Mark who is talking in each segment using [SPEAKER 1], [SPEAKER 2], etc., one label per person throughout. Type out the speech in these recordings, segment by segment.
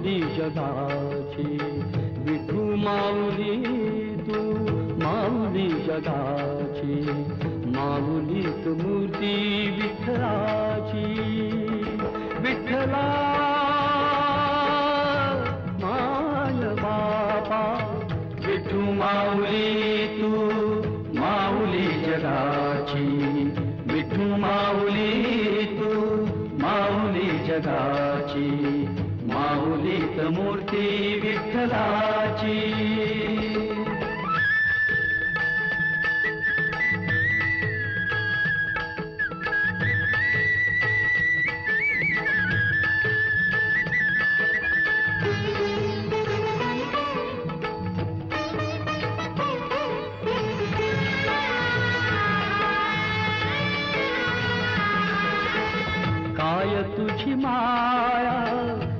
[SPEAKER 1] माऊली जगाची विठू माऊली तू माऊली जगाची माऊलीत मूर्ती विठ्ठलाची विठ्ठला माल बापा विठू माऊली तू माऊली जगाची विठू माऊली तू माऊली जगाची. माऊलीत मूर्ती विठ्ठलाची. काय तुझी माया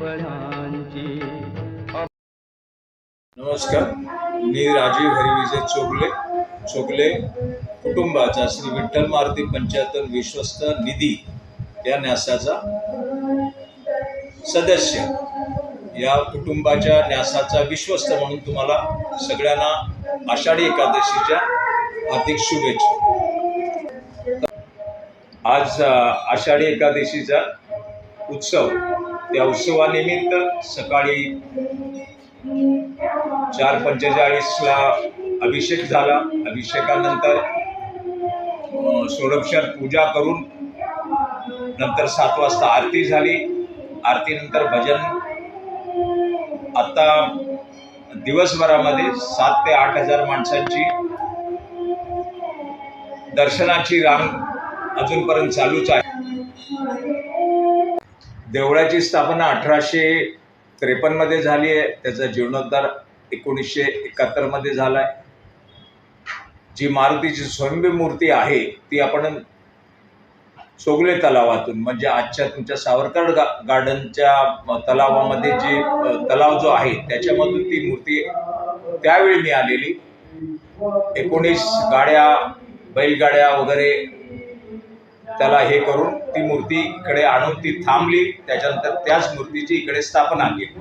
[SPEAKER 1] टाळ्याची
[SPEAKER 2] नमस्कार मी राजीव हरिविजय चोगले. चोगले कुटुंबाचा श्री विठ्ठल मारुती पंचायत विश्वस्त निधी या न्यासाचा सदस्य. या कुटुंबाच्या न्यासाचा विश्वस्त म्हणून तुम्हाला सगळ्यांना आषाढी एकादशीच्या हार्दिक शुभेच्छा. आज आषाढी एकादशीचा उत्सव त्या उत्सवानिमित्त सकाळी चार पंचेचाळीसला अभिषेक झाला. अभिषेकानंतर अं, पूजा करून नंतर सात वाजता आरती झाली. आरतीनंतर भजन आता दिवसभरामध्ये सात ते आठ हजार माणसांची दर्शनाची रांग अजूनपर्यंत चालूच आहे. देवळाची स्थापना अठराशे त्रेपन्नमध्ये झाली आहे. त्याचा जीर्णोद्धार एकोणीसशे एकाहत्तरमध्ये झाला आहे. जी मारुतीची स्वयंभू मूर्ती आहे ती आपण सोगले तलावातून म्हणजे आजच्या तुमच्या सावरकर गा गार्डनच्या तलावामध्ये जे तलाव जो आहे त्याच्यामधून ती मूर्ती त्यावेळी मिळालेली. एकोणीस गाड्या बैलगाड्या वगैरे त्याला हे करून ती मूर्ती इकडे आणून ती थांबली. त्याच्यानंतर त्याच मूर्तीची इकडे स्थापना केली.